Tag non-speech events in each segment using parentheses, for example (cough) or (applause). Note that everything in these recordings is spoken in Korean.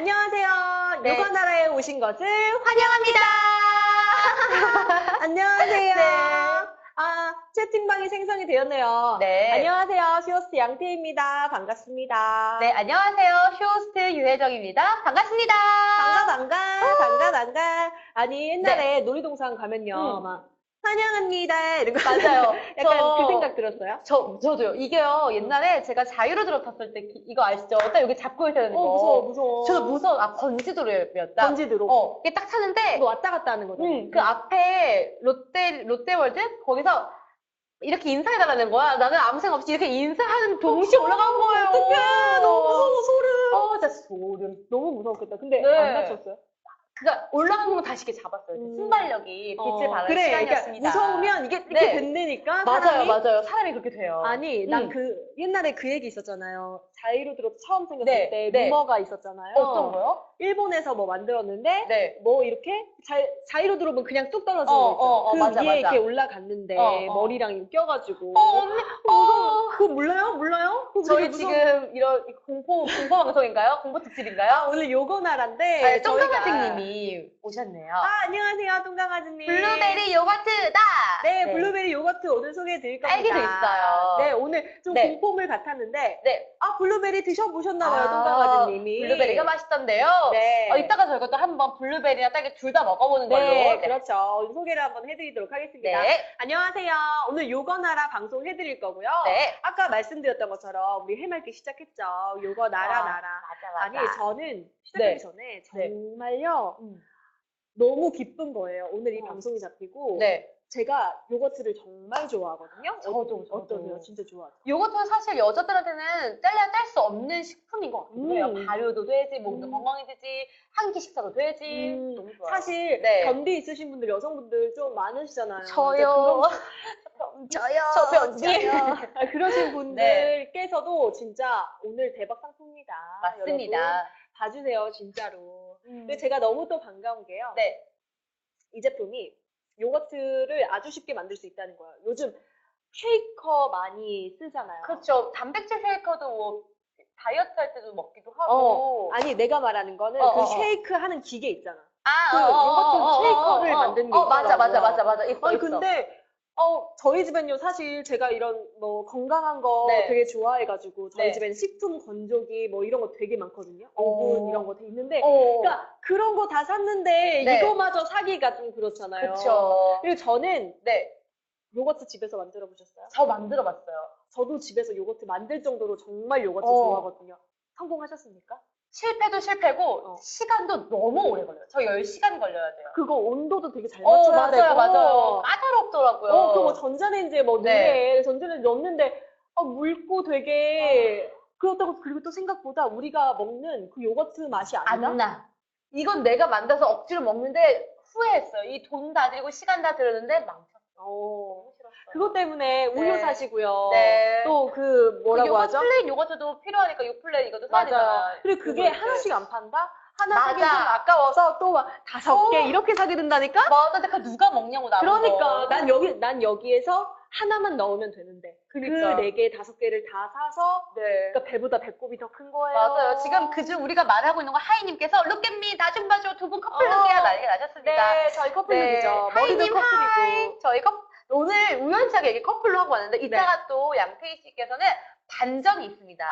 안녕하세요. 네. 요가나라에 오신 것을 환영합니다. 안녕하세요. 네. 아, 채팅방이 생성이 되었네요. 네. 안녕하세요. 쇼호스트 양태입니다. 반갑습니다. 네, 안녕하세요. 쇼호스트 유혜정입니다. 반갑습니다. 반가, 반가, 반가, 반가. 아니, 옛날에 놀이동산 가면요. 네. 음. 막, 환영합니다. 이런 거. 맞아요. (laughs) 약간 저- 그 생각 들었어요? 저, 저도요. 이게요, 옛날에 제가 자유로 들어탔을 때 기- 이거 아시죠? 딱 여기 잡고 있어야 되는 어, 거. 무서워, 무서워. 저도 무서워. 아, 번지도로였다. 번지도로. 어, 이게 딱 타는데, 너 왔다 갔다 하는 거죠? 음, 그 앞에 롯데, 롯데월드? 거기서 이렇게 인사해달라는 거야. 나는 아무 생각 없이 이렇게 인사하는 동시에 올라간 거예요. 어떡해. 너무 무서워, 소름. 어, 진짜 소름. 너무 무서웠겠다. 근데 네. 안 다쳤어요? 그러니까 올라간 거면 다시 이렇게 잡았어요. 음. 순발력이 빛을 어, 발하는 그래, 시간이었습니다. 그러니까 무서우면 이게 이렇게 네. 된다니까. 맞아요, 사람이. 맞아요. 사람이 그렇게 돼요. 아니, 난 음. 그, 옛날에 그 얘기 있었잖아요. 자이로 들어 처음 생겼을 네, 때 네. 루머가 있었잖아요. 어떤 거요? 일본에서 뭐 만들었는데, 네. 뭐 이렇게 자, 자이로 들어보면 그냥 뚝 떨어지는 어, 거 있죠. 어, 어, 그 맞아, 위에 맞아. 이렇게 올라갔는데, 어, 어. 머리랑 이렇게 껴가지고. 어, 언니, 어. 그거 몰라요? 몰라요? 그거 저희 지금 이런 공포, 공포 방송인가요? 공포 특집인가요? 아, 오늘 요거 나라인데. 네, 쫑강아지님이 오셨네요. 아, 안녕하세요, 똥강아지님. 블루베리 요거트다! 네, 블루베리 요거트 오늘 소개해 드릴 겁니다. 딸기도 있어요. 네, 오늘 좀 네. 공포물 같았는데, 네. 아, 블루베리 드셔보셨나봐요, 아, 똥강아지님이. 블루베리가 맛있던데요. 네. 어, 이따가 저희가 또 한번 블루베리나 딸기 둘 다 먹어보는 걸로. 네, 그렇죠. 오늘 소개를 한번 해드리도록 하겠습니다. 네. 안녕하세요. 오늘 요거나라 방송 해드릴 거고요. 네. 아까 말씀드렸던 것처럼 우리 해맑기 시작했죠. 요거 나라 아, 나라. 맞아, 맞아. 아니, 저는 시작하기 네. 전에 네. 정말요. 음. 너무 기쁜 거예요. 오늘 이 어. 방송이 잡히고. 네. 제가 요거트를 정말 좋아하거든요. 저도. 어떠세요? 진짜 좋아하죠. 요거트는 사실 여자들한테는 뗄래야 뗄 수 없는 식품인 것 같아요. 음. 발효도 되지, 몸도 음. 건강해지지, 한 끼 식사도 되지. 음, 너무 좋아요. 사실 네. 변비 있으신 분들, 여성분들 좀 많으시잖아요. 저요. 그런 저저 (laughs) 변비. (laughs) 아, 그러신 분들께서도 진짜 오늘 대박 상품입니다. 맞습니다. 여러분 봐주세요, 진짜로. 음. 근데 제가 너무 또 반가운 게요. 네. 이 제품이 요거트를 아주 쉽게 만들 수 있다는 거예요. 요즘 쉐이커 많이 쓰잖아요. 그렇죠. 단백질 쉐이커도 뭐 다이어트 할 때도 먹기도 어, 하고. 아니 내가 말하는 거는 어, 그 어, 어. 쉐이크 하는 기계 있잖아. 아, 그 요거트 쉐이커를 만드는 게 어, 맞아, 맞아. 맞아, 맞아. 있어, 아니 있어. 근데 어 저희 집엔요 사실 제가 이런 뭐 건강한 거 네. 되게 좋아해가지고 저희 네. 집에는 식품 건조기 뭐 이런 거 되게 많거든요. 어. 오븐 이런 거돼 있는데 어. 그러니까 그런 거 다 샀는데 네. 이거마저 사기가 좀 그렇잖아요. 그쵸. 그리고 저는 네. 요거트 집에서 만들어 보셨어요? 저 만들어 봤어요. 저도 집에서 요거트 만들 정도로 정말 요거트 어. 좋아하거든요. 성공하셨습니까? 실패도 실패고, 어. 시간도 너무 오래 걸려요. 저 10시간 걸려야 돼요. 그거 온도도 되게 잘 어, 맞춰야 맞아요, 되고 맞아요. 까다롭더라고요. 어, 그거 전자레인지에 뭐 네. 넣네. 전자레인지 넣는데, 아, 묽고 되게, 그렇다고, 그리고 또 생각보다 우리가 먹는 그 요거트 맛이 안 나? 안 나. 이건 내가 만들어서 억지로 먹는데 후회했어요. 이 돈 다 들이고 시간 다 들였는데 망쳤어. 어. 그것 때문에 우유 네. 사시고요. 네. 또 그, 뭐라고 요거 하죠? 플레인 요거트도 필요하니까 요 플레인 이것도 사야 맞아요. 되잖아요. 그리고 그게 그거. 하나씩 안 판다? 하나. 사기 좀 아까워서 또 막 다섯 어. 개 이렇게 사게 된다니까? 맞아, 근데 그 누가 먹냐고 나는 그러니까 거. 난 여기 난 여기에서 하나만 넣으면 되는데 그러니까. 그 네 개 다섯 개를 다 사서 네. 그러니까 배보다 배꼽이 더 큰 거예요. 맞아요. 지금 그중 우리가 말하고 있는 거 하이님께서 룩앤미 나 좀 봐줘 두 분 커플룩이야 어. 난리가 나셨습니다. 네, 저희 커플룩이죠. 머리도 하이님 커플이고. 하이. 저희 커 오늘 우연찮게 이게 커플로 하고 왔는데 이따가 또 양태희 씨께서는 반전이 있습니다.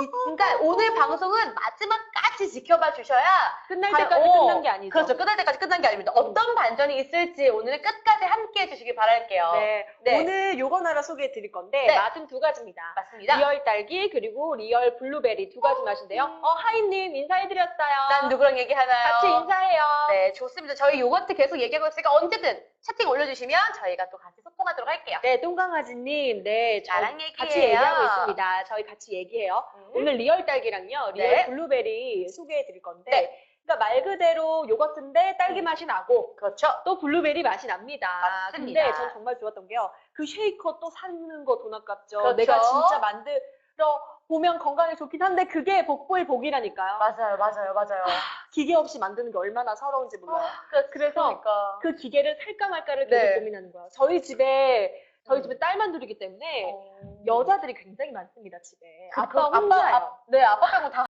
이- 그러니까 오늘 방송은 마지막까지 지켜봐 주셔야 끝날 과연- 때까지 어, 끝난 게 아니죠. 그렇죠. 끝날 때까지 끝난 게 아닙니다. 어떤 반전이 있을지 오늘 끝까지 함께 해주시기 바랄게요. 네, 네. 오늘 요거나라 소개해 드릴 건데 네. 맛은 두 가지입니다. 맞습니다. 리얼 딸기 그리고 리얼 블루베리 두 가지 맛인데요. 어, 하이님 인사해 드렸어요. 난 누구랑 얘기하나요? 같이 인사해요. 네, 좋습니다. 저희 요거트 계속 얘기하고 있으니까 언제든 채팅 올려주시면 저희가 또 같이 소통하도록 할게요. 네, 똥강아지님, 네, 저 나랑 얘기해요. 같이 얘기하고 있습니다. 저희 같이 얘기해요. 음. 오늘 리얼 딸기랑요, 리얼 네. 블루베리 소개해 드릴 건데, 네. 그러니까 말 그대로 요거트인데 딸기 맛이 나고, 그렇죠. 또 블루베리 맛이 납니다. 맞습니다. 근데 전 정말 좋았던 게요. 그 쉐이커 또 사는 거 돈 아깝죠. 그렇죠. 내가 진짜 만들어 보면 건강에 좋긴 한데 그게 복보의 복이라니까요. 맞아요, 맞아요, 맞아요. 기계 없이 만드는 게 얼마나 서러운지 몰라요. 그, 그래서 그러니까. 그 기계를 살까 말까를 네. 계속 고민하는 거예요. 저희 집에 저희 음. 집에 딸만 둘이기 때문에 어. 여자들이 굉장히 많습니다 집에. 그- 아빠 그- 혼자예요. 아빠, 네, 아빠 빼고 다